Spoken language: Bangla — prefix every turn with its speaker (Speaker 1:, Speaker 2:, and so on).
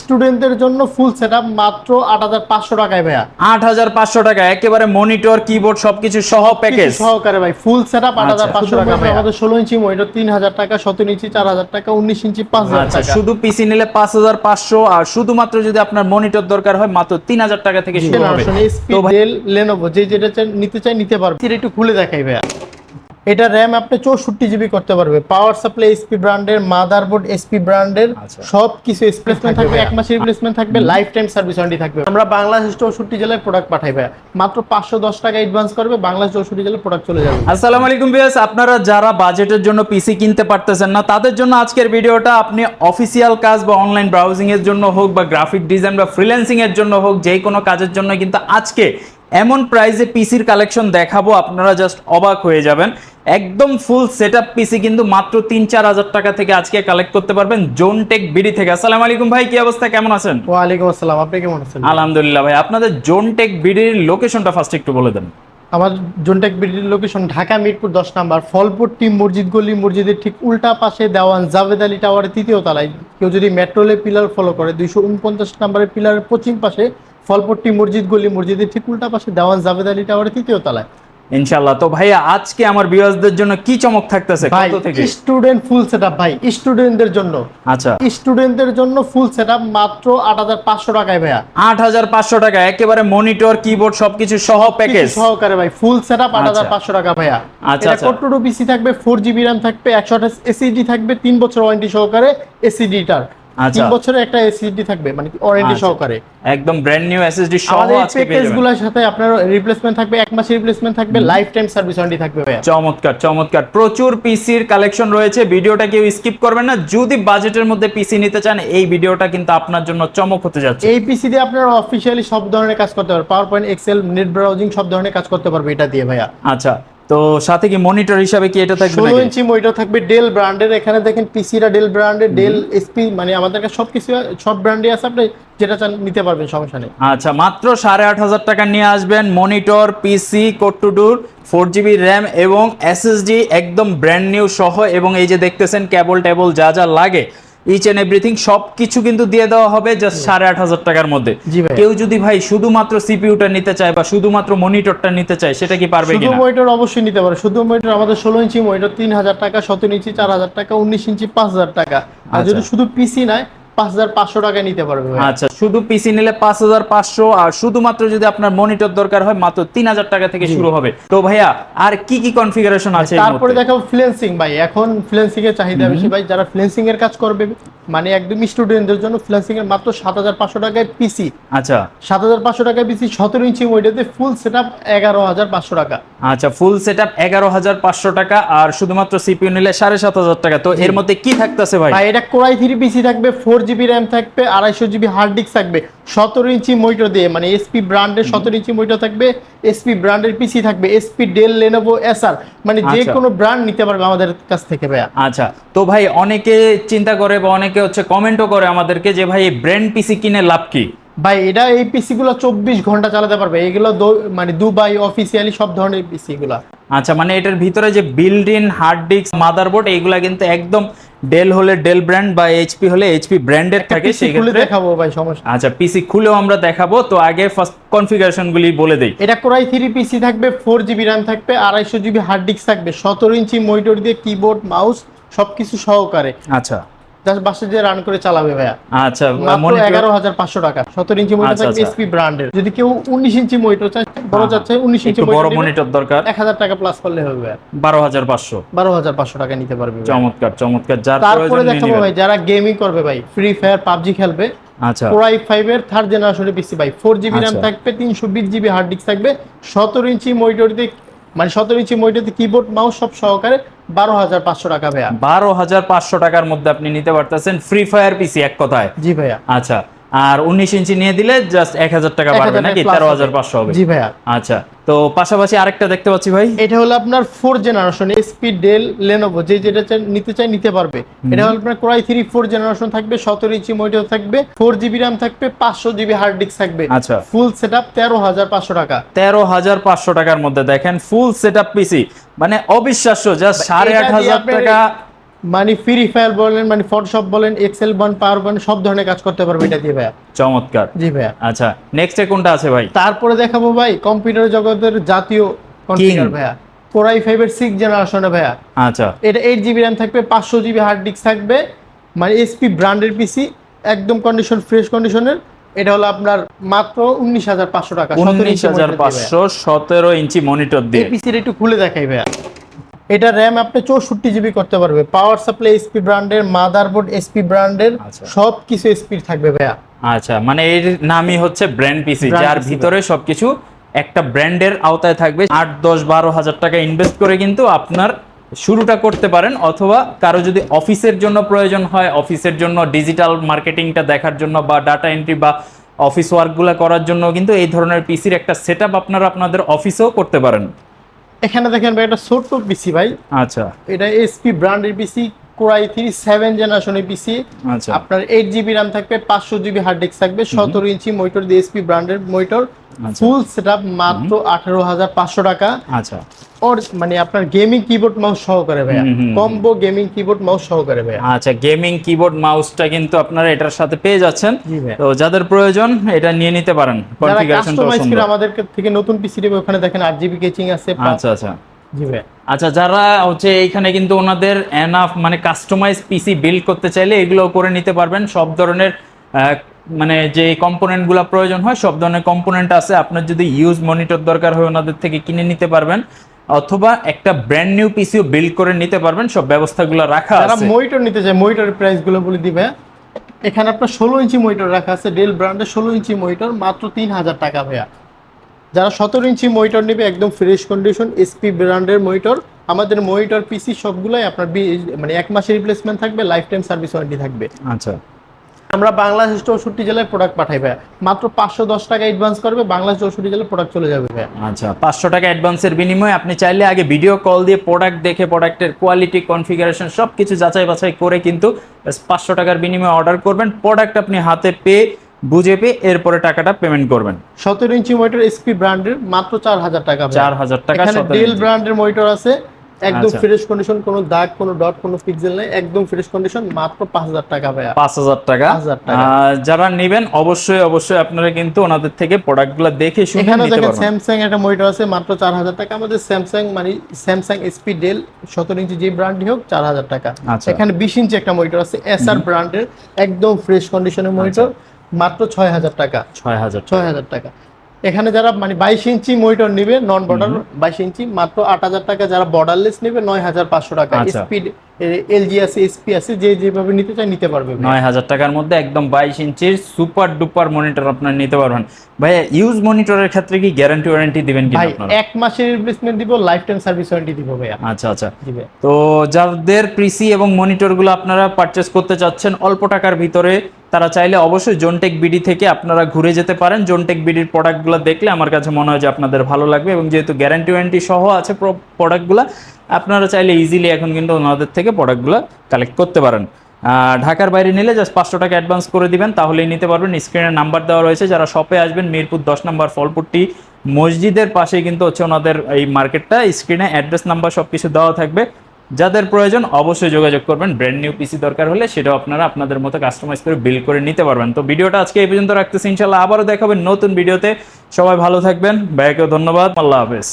Speaker 1: স্টুডেন্টদের জন্য ফুল সেটআপ মাত্র আট হাজার পাঁচশো টাকায় ভাইয়া।
Speaker 2: আট হাজার পাঁচশো টাকা একেবারে মনিটর কিবোর্ড সবকিছু সহ প্যাকেজ
Speaker 1: সহকারে ভাই ফুল আট হাজার পাঁচশো
Speaker 2: আচ্ছা।
Speaker 1: টাকা ভাই আমাদের ষোলো ইঞ্চি মনিটর তিন হাজার টাকা সতেরো ইঞ্চি চার হাজার টাকা উনিশ ইঞ্চি পাঁচ হাজার
Speaker 2: আচ্ছা
Speaker 1: টাকা।
Speaker 2: শুধু পিসি নিলে পাঁচ হাজার পাঁচশো আর শুধুমাত্র যদি আপনার মনিটর দরকার হয় মাত্র তিন হাজার টাকা থেকে শুরু হবে। তো ভাই
Speaker 1: ডেল লেনোভো যে যেটা নিতে চাই নিতে পারবে। এটা একটু খুলে দেখাই ভাইয়া। এটা র্যাম আপনি চৌষট্টি জিবি করতে পারবে। পাওয়ার সাপ্লাই এসপি ব্র্যান্ডের মাদারবোর্ড এসপি ব্র্যান্ডের। সব কিছু রিপ্লেসমেন্ট থাকবে এক মাসের রিপ্লেসমেন্ট থাকবে লাইফ টাইম সার্ভিস ওয়ারেন্টি থাকবে। আমরা বাংলাদেশ চৌষট্টি জেলায় প্রোডাক্ট পাঠাই ভাইয়া। মাত্র পাঁচশো দশ টাকা অ্যাডভান্স করবে বাংলাদেশ চৌষট্টি জেলায় প্রোডাক্ট চলে যাবে।
Speaker 2: আসসালামু আলাইকুম ভিউয়ার্স আপনারা যারা বাজেটের জন্য পিসি কিনতে পারতেছেন না তাদের জন্য আজকের ভিডিওটা আপনি অফিসিয়াল কাজ বা অনলাইন ব্রাউজিং এর জন্য হোক বা গ্রাফিক ডিজাইন বা ফ্রিল্যান্সিং এর জন্য হোক যে কোনো কাজের জন্য কিন্তু আজকে এমন প্রাইসে পিসির কালেকশন দেখাবো আপনারা জাস্ট অবাক হয়ে যাবেন। একদম ফুল সেট আপ পিসি কিন্তু মাত্র তিন চার হাজার টাকা থেকে আজকে কালেক্ট করতে পারবেন জোন টেক বিডি থেকে। আসসালাম আলাইকুম ভাই কি অবস্থা? কেমন আছেন?
Speaker 1: ওয়ালাইকুম আসসালাম আপনি কেমন আছেন?
Speaker 2: আলহামদুলিল্লাহ ভাই আপনাদের জোন টেক বিডির লোকেশনটা ফার্স্ট একটু বলে দেন।
Speaker 1: আমার জোনটেক বিডির লোকেশন ঢাকা মিরপুর দশ নাম্বার ফলপুর টিম মসজিদ গলি মসজিদের ঠিক উল্টা পাশে দেওয়ান জাভেদ আলী টাওয়ারের তৃতীয় তলায়। কেউ যদি মেট্রোলে পিলার ফলো করে দুইশো উনপঞ্চাশ নাম্বারের পিলারের পশ্চিম পাশে ফলপুর টিম মসজিদ গলি মসজিদের ঠিক উল্টা পাশে দেওয়ান জাভেদ আলী টাওয়ারের তৃতীয় তলায়।
Speaker 2: ইনশাল্লাহ তো ভাইয়া আজকে আমার ভিউয়ার্সদের জন্য কি চমক থাকতেছে? কত থেকে?
Speaker 1: স্টুডেন্ট ফুল সেটআপ ভাই স্টুডেন্টদের জন্য।
Speaker 2: আচ্ছা।
Speaker 1: স্টুডেন্টদের জন্য ফুল সেটআপ মাত্র আট হাজার পাঁচশো টাকায় ভাইয়া।
Speaker 2: আট হাজার পাঁচশো টাকা একেবারে মনিটর কিবোর্ড সবকিছু সহ প্যাকেজ
Speaker 1: সহকারে ভাই ফুল সেটআপ আট হাজার
Speaker 2: আচ্ছা।
Speaker 1: পাঁচশো টাকা ভাইয়া।
Speaker 2: আচ্ছা,
Speaker 1: এটা
Speaker 2: আচ্ছা।
Speaker 1: কট্টু পিসি থাকবে? ফোর জিবি র্যাম থাকবে একশো আঠাশ এসিডি থাকবে তিন বছর ওয়ারেন্টি সহকারে এসিডিটার
Speaker 2: আচ্ছা।
Speaker 1: তিন বছরের একটা এসিডি থাকবে মানে ওয়ারেন্টি
Speaker 2: আচ্ছা।
Speaker 1: সহকারে।
Speaker 2: একদম ব্র্যান্ড নিউ এসএসডি সহ আজকে পেয়ে যাবেন।
Speaker 1: গুলোর সাথে আপনার রিপ্লেসমেন্ট থাকবে এক মাসের রিপ্লেসমেন্ট থাকবে লাইফ টাইম সার্ভিস ওয়ারেন্টি থাকবে ভাইয়া।
Speaker 2: চমৎকার চমৎকার। প্রচুর পিসির কালেকশন রয়েছে ভিডিওটা কেউ স্কিপ করবেন না। যদি বাজেটের মধ্যে পিসি নিতে চান এই ভিডিওটা কিন্তু আপনার জন্য চমক হতে যাচ্ছে।
Speaker 1: এই পিসি দিয়ে আপনারা অফিসিয়ালি সব ধরনের কাজ করতে পারবেন। Power point Excel net browsing সব ধরনের কাজ করতে পারবে এটা দিয়ে ভাইয়া।
Speaker 2: আচ্ছা তো সাথে কি মনিটর হিসাবে কি এটা থাকবে
Speaker 1: ষোলো
Speaker 2: নাকি?
Speaker 1: ইঞ্চি মনিটর থাকবে ডেল ব্র্যান্ডের এখানে দেখেন পিসিরা ডেল ব্র্যান্ডের ডেল এসপি মানে আমাদের কাছে সব কিছু সব ব্র্যান্ডে আছে আপনি যেটা চান নিতে পারবেন সমস্যা নেই।
Speaker 2: আচ্ছা মাত্র সাড়ে আট হাজার টাকা নিয়ে আসবেন মনিটর পিসি কোট্টুডুর ফোর জিবি র্যাম এবং এসএসডি একদম ব্র্যান্ড নিউ সহ এবং এই যে দেখতেছেন কেবল টেবল যা যা লাগে ইচ এন্ড এভরিথিং সব কিছু কিন্তু দিয়ে দেওয়া হবে জাস্ট সাড়ে আট হাজার টাকার মধ্যে। কেউ যদি ভাই শুধুমাত্র সিপিউটা নিতে চায় বা শুধুমাত্র মনিটরটা নিতে চায় সেটা কি পারবে
Speaker 1: শুধু মনিটর অবশ্যই নিতে পারে শুধু মনিটর আমাদের ষোলো ইঞ্চি মনিটর তিন হাজার টাকা সতেরো ইঞ্চি চার হাজার টাকা উনিশ ইঞ্চি পাঁচ হাজার টাকা। আর যদি
Speaker 2: আচ্ছা।
Speaker 1: শুধু পিসি নয় পাঁচ হাজার পাঁচশো টাকায় নিতে পারবে
Speaker 2: আচ্ছা শুধু পিসি নিলে পাঁচশো আর শুধুমাত্র যদি আপনার মনিটর দরকার হয় মাত্র তিন হাজার টাকা থেকে শুরু হবে। তো ভাইয়া আর কি কি কনফিগারেশন আছে
Speaker 1: তারপরে
Speaker 2: মধ্যে?
Speaker 1: ফ্লেন্সিং ভাই। এখন ফ্লেন্সিং এর চাহিদা বেশি ভাই। যারা ফ্লেন্সিং এর কাজ করবে মানে একদম স্টুডেন্টদের জন্য ফ্লেন্সিং এর মাত্র সাত হাজার পাঁচশো টাকায় পিসি
Speaker 2: আচ্ছা।
Speaker 1: টাকায় পিসি ইঞ্চি ফুল সেট আপ এগারো হাজার পাঁচশো টাকা।
Speaker 2: আচ্ছা ফুল আর শুধুমাত্র সিপিইউ নিলে সাড়ে সাত হাজার টাকা। তো এর মধ্যে কি থাকতেছে ভাই?
Speaker 1: ভাই এটা কোরাই পিসি থাকবে জিবি র্যাম থাকবে আড়াইশো জিবি হার্ড ডিস্ক থাকবে সতেরো ইঞ্চি মনিটর দিয়ে মানে এসপি ব্র্যান্ডের সতেরো ইঞ্চি মনিটর থাকবে এসপি ব্র্যান্ডের পিসি থাকবে এসপি ডেল লেনোভো এসআর মানে যে
Speaker 2: আচ্ছা।
Speaker 1: কোনো ব্র্যান্ড নিতে পারবে আমাদের কাছ থেকে ভাইয়া।
Speaker 2: আচ্ছা তো ভাই অনেকে চিন্তা করে বা অনেকে হচ্ছে কমেন্টও করে আমাদেরকে যে ভাই ব্র্যান্ড পিসি কিনে লাভ কি?
Speaker 1: ভাই এটা এই পিসি গুলো চব্বিশ ঘণ্টা চালাতে পারবে এগুলো মানে দুবাই অফিসিয়ালি সব ধরনের পিসি গুলা।
Speaker 2: আচ্ছা মানে এটার ভিতরে যে build in hard disk motherboard এইগুলা কিন্তু একদম ডেল হলে ডেল ব্র্যান্ড বা এইচপি হলে এইচপি ব্র্যান্ডের থাকে
Speaker 1: পিসি খুলে
Speaker 2: সেক্ষেত্রে
Speaker 1: দেখাবো ভাই সমস্যা
Speaker 2: আচ্ছা পিসি খুলেও আমরা দেখাবো তো আগে ফার্স্ট কনফিগারেশন গুলি বলে দেই।
Speaker 1: এটা কোরাই থ্রি পিসি থাকবে ফোর জিবি র্যাম থাকবে আড়াইশো জিবি হার্ড ডিস্ক থাকবে সতেরো ইঞ্চি মনিটর দিয়ে কিবোর্ড মাউস সবকিছু সহকারে।
Speaker 2: আচ্ছা।
Speaker 1: জাস্ট বাসে যে রান করে চালাবে ভাইয়া।
Speaker 2: আচ্ছা
Speaker 1: মাত্র হাজার পাঁচশো টাকা। সতেরো ইঞ্চি মনিটর
Speaker 2: আচ্ছা,
Speaker 1: থাকবে
Speaker 2: আচ্ছা।
Speaker 1: এসপি ব্র্যান্ডের যদি কেউ উনিশ ইঞ্চি মনিটর চায় বড় চাচ্ছে উনিশ ইঞ্চি
Speaker 2: বড় মনিটর দরকার।
Speaker 1: এক হাজার টাকা প্লাস করলে হবে।
Speaker 2: বারো হাজার পাঁচশো।
Speaker 1: বারো হাজার পাঁচশো টাকা নিতে পারবে
Speaker 2: চমৎকার চমৎকার। যার
Speaker 1: তারপরে দেখাবো ভাই যারা গেমিং করবে ভাই ফ্রি ফায়ার পাবজি খেলবে
Speaker 2: আচ্ছা।
Speaker 1: কোরাই ফাইভ এর থার্ড জেনারেশনের পিসি ভাই ফোর জিবি র্যাম
Speaker 2: আচ্ছা।
Speaker 1: থাকবে তিনশো বিশ জিবি হার্ড ডিস্ক থাকবে সতেরো ইঞ্চি মনিটর মানে সতেরো ইঞ্চি মনিটর কিবোর্ড মাউস সব সহকারে বারো হাজার পাঁচশো টাকা ভাইয়া।
Speaker 2: বারো হাজার পাঁচশো টাকার মধ্যে আপনি নিতে পারতেছেন ফ্রি ফায়ার পিসি এক কথায়।
Speaker 1: জি ভাইয়া।
Speaker 2: আচ্ছা আর উনিশ ইঞ্চি নিয়ে দিলে জাস্ট এক হাজার টাকা
Speaker 1: 1000
Speaker 2: বাড়বে নাকি? তেরো হাজার পাঁচশো হবে।
Speaker 1: জি ভাইয়া।
Speaker 2: আচ্ছা তো পাশাপাশি আরেকটা দেখতে পাচ্ছি ভাই।
Speaker 1: এটা হলো আপনার four generation SP Dell Lenovo যে যেটা নিতে চাই নিতে পারবে। এটা হলো আপনার কোরাই থ্রি ফোর জেনারেশন থাকবে সতেরো ইঞ্চি মনিটর থাকবে ফোর জিবি র্যাম থাকবে পাঁচশো জিবি হার্ড ডিস্ক থাকবে।
Speaker 2: আচ্ছা।
Speaker 1: ফুল সেট আপ তেরো হাজার পাঁচশো টাকা।
Speaker 2: তেরো হাজার পাঁচশো টাকার মধ্যে দেখেন ফুল সেট আপ পিসি মানে অবিশ্বাস্য জাস্ট সাড়ে আট হাজার টাকা
Speaker 1: মানে ফ্রি ফায়ার বলেন মানে ফটোশপ বলেন এক্সেল বন পাওয়ার বন সব ধরনের কাজ করতে পারবে এটা দিয়ে ভাইয়া।
Speaker 2: চমৎকার।
Speaker 1: জি ভাইয়া।
Speaker 2: আচ্ছা নেক্সটে কোনটা আছে ভাই?
Speaker 1: তারপরে দেখাবো ভাই কম্পিউটার জগতের জাতীয় কনফিগার ভাইয়া। কোরাই ফাইভের সিক্স জেনারেশনে ভাইয়া।
Speaker 2: আচ্ছা।
Speaker 1: এটা এইট জিবি র্যাম থাকবে পাঁচশো জিবি হার্ড ডিস্ক থাকবে মানে এসপি ব্র্যান্ডের পিসি একদম কন্ডিশন ফ্রেশ কন্ডিশনের এটা হলো আপনার মাত্র উনিশ হাজার পাঁচশো টাকা
Speaker 2: উনিশ হাজার পাঁচশো সতেরো ইঞ্চি মনিটর দিয়ে।
Speaker 1: পিসির একটু খুলে দেখাই ভাইয়া। এটা র্যাম আপনি চৌষট্টি জিবি করতে পারবে। পাওয়ার সাপ্লাই এসপি ব্র্যান্ডের মাদারবোর্ড এসপি ব্র্যান্ডের। সব কিছু এসপির থাকবে ভাইয়া।
Speaker 2: আচ্ছা মানে এর নামই হচ্ছে ব্র্যান্ড পিসি যার ভিতরে সবকিছু একটা ব্র্যান্ডের আওতায় থাকবে। আট দশ বারো হাজার টাকা ইনভেস্ট করে কিন্তু আপনার শুরুটা করতে পারেন অথবা কারও যদি অফিসের জন্য প্রয়োজন হয় অফিসের জন্য ডিজিটাল মার্কেটিংটা দেখার জন্য বা ডাটা এন্ট্রি বা অফিস ওয়ার্কগুলো করার জন্য কিন্তু এই ধরনের পিসির একটা সেট আপনারা আপনাদের অফিসেও করতে পারেন।
Speaker 1: এখানে দেখেন ভাই একটা ছোট্ট পিসি ভাই।
Speaker 2: আচ্ছা।
Speaker 1: এটা এসপি ব্র্যান্ডের পিসি কোরাই থ্রি সেভেন জেনারেশনের পিসি।
Speaker 2: আচ্ছা।
Speaker 1: আপনার এইট জিবি র্যাম থাকবে পাঁচশো জিবি হার্ড ডিস্ক থাকবে সতেরো ইঞ্চি মনিটর দিয়ে এসপি ব্র্যান্ডের মনিটর। ফুল সেট মাত্র আঠারো হাজার পাঁচশো টাকা।
Speaker 2: আচ্ছা।
Speaker 1: ওর মানে আপনার গেমিং কিবোর্ড মাউস সহকারে ভাইয়া। কম্বো গেমিং কিবোর্ড মাউস সহকারে ভাইয়া।
Speaker 2: আচ্ছা গেমিং কিবোর্ড মাউসটা কিন্তু আপনারা এটার সাথে পেয়ে যাচ্ছেন। তো যাদের প্রয়োজন এটা নিয়ে নিতে পারেন। কনফিগারেশনটা সুন্দর।
Speaker 1: আমাদের থেকে নতুন পিসি নেবে ওখানে দেখেন আট কেচিং আছে
Speaker 2: আচ্ছা আচ্ছা।
Speaker 1: জি
Speaker 2: আচ্ছা যারা হচ্ছে এইখানে কিন্তু ওনাদের এনাফ মানে কাস্টমাইজ পিসি বিল্ড করতে চাইলে এগুলো করে নিতে পারবেন। সব ধরনের মানে যে কম্পোনেন্টগুলো প্রয়োজন হয় সব ধরনের কম্পোনেন্ট আছে। আপনার যদি ইউজ মনিটর দরকার হয় ওনাদের থেকে কিনে নিতে পারবেন। অথবা একটা ব্র্যান্ড নিউ পিসিও বিল্ড করে নিতে পারবেন সব ব্যবস্থাগুলো রাখা
Speaker 1: যারা
Speaker 2: আছে।
Speaker 1: মনিটর নিতে চায় মনিটরের প্রাইসগুলো বলে দিবে। এখানে আপনার ষোলো ইঞ্চি মনিটর রাখা আছে ডেল ব্র্যান্ডের ষোলো ইঞ্চি মনিটর মাত্র তিন হাজার টাকা ভাইয়া। যারা সতেরো ইঞ্চি মনিটর নেবে একদম ফ্রেশ কন্ডিশন এসপি ব্র্যান্ডের মনিটর আমাদের মনিটর পিসি সবগুলাই আপনার মানে এক মাসের রিপ্লেসমেন্ট থাকবে লাইফ টাইম সার্ভিস ওয়ারেন্টি থাকবে।
Speaker 2: আচ্ছা।
Speaker 1: আমরা বাংলাদেশ চৌষট্টি জেলায় প্রোডাক্ট পাঠাই ভাইয়া। মাত্র পাঁচশো দশ টাকা অ্যাডভান্স করবে বাংলাদেশ চৌষট্টি জেলায় প্রোডাক্ট চলে যাবে ভাইয়া।
Speaker 2: আচ্ছা পাঁচশো টাকা অ্যাডভান্সের বিনিময়ে আপনি চাইলে আগে ভিডিও কল দিয়ে প্রোডাক্ট দেখে প্রোডাক্টের কোয়ালিটি কনফিগারেশন সব কিছু যাচাই বাছাই করে কিন্তু পাঁচশো টাকার বিনিময়ে অর্ডার করবেন। প্রোডাক্ট আপনি হাতে পেয়ে বুঝে পেয়ে এরপরে টাকাটা পেমেন্ট করবেন।
Speaker 1: সতেরো ইঞ্চি মনিটর এসপি ব্র্যান্ডের মাত্র চার হাজার টাকা
Speaker 2: চার হাজার টাকা
Speaker 1: এখানে
Speaker 2: 17
Speaker 1: ডেল ব্র্যান্ডের মনিটর আছে। একদম
Speaker 2: আচ্ছা।
Speaker 1: ফ্রেশ কন্ডিশন কোনো দাগ কোনো ডট কোনো পিক্সেল নেই একদম ফ্রেশ কন্ডিশন মাত্র পাঁচ হাজার টাকা ভাইয়া।
Speaker 2: পাঁচ হাজার টাকা।
Speaker 1: 5,000 টাকা।
Speaker 2: যারা নেবেন অবশ্যই অবশ্যই আপনারা কিন্তু ওনাদের থেকে প্রোডাক্টগুলো দেখে শুনে
Speaker 1: এখানে
Speaker 2: নিতে
Speaker 1: দেখেন
Speaker 2: পারবেন।
Speaker 1: স্যামসাং একটা মনিটর আছে মাত্র চার হাজার টাকা। আমাদের স্যামসাং মানে স্যামসাং এসপি ডেল সতেরো ইঞ্চি যে ব্র্যান্ডই হোক চার হাজার টাকা।
Speaker 2: আচ্ছা।
Speaker 1: এখানে বিশ ইঞ্চি একটা মনিটর আছে এসআর ব্র্যান্ডের একদম ফ্রেশ কন্ডিশনের মনিটর মাত্র ছয় হাজার টাকা।
Speaker 2: ছয় হাজার
Speaker 1: ছয় হাজার টাকা। এখানে যারা মানে বাইশ ইঞ্চি মনিটর নিবে নন বর্ডার বাইশ ইঞ্চি মাত্র আট হাজার টাকা যারা বর্ডারলেস নিবে নয় হাজার পাঁচশো টাকা।
Speaker 2: আচ্ছা।
Speaker 1: স্পিড এলজি আছে এসপি আছে যে যেভাবে নিতে চাই নিতে পারবে
Speaker 2: নয় হাজার টাকার মধ্যে একদম বাইশ ইঞ্চির সুপার ডুপার মনিটর আপনার নিতে পারবেন। ভাইয়া ইউজ মনিটরের ক্ষেত্রে কি গ্যারান্টি ওয়ারেন্টি দিবেন কি আপনারা?
Speaker 1: এক মাসের রিপ্লেসমেন্ট দিব লাইফ টাইম সার্ভিস ওয়ারেন্টি দিব ভাইয়া।
Speaker 2: আচ্ছা আচ্ছা। তো যাদের পিসি এবং মনিটরগুলো আপনারা পারচেস করতে চাচ্ছেন অল্প টাকার ভিতরে তারা চাইলে অবশ্যই জোনটেক বিডি থেকে আপনারা ঘুরে যেতে পারেন। জোনটেক বিডির প্রোডাক্টগুলো দেখলে আমার কাছে মনে হয় যে আপনাদের ভালো লাগবে এবং যেহেতু গ্যারান্টি ওয়ারেন্টি সহ আছে প্রোডাক্টগুলো আপনারা চাইলে ইজিলি এখন কিন্তু ওনাদের থেকে প্রোডাক্টগুলো কালেক্ট করতে পারেন। ঢাকার বাইরে নিলে জাস্ট পাঁচশো টাকা অ্যাডভান্স করে দিবেন, তাহলেই নিতে পারবেন। স্ক্রিনে নাম্বার দেওয়া রয়েছে। যারা শপে আসবেন, মিরপুর দশ নম্বর ফলপুরটি মসজিদের পাশেই কিন্তু হচ্ছে ওনাদের এই মার্কেটটা স্ক্রিনে অ্যাড্রেস নাম্বার সব কিছু দেওয়া থাকবে। যাদের প্রয়োজন অবশ্যই যোগাযোগ করবেন। ব্র্যান্ড নিউ পিসি দরকার হলে সেটা আপনারা আপনাদের মতো কাস্টমাইজ করে বিল করে নিতে পারবেন। তো ভিডিওটা আজকে এই পর্যন্ত রাখতেছি। ইনশাল্লাহ আবারও দেখাবেন নতুন ভিডিওতে। সবাই ভালো থাকবেন। ভাইয়াকেও ধন্যবাদ। আল্লাহ হাফেজ।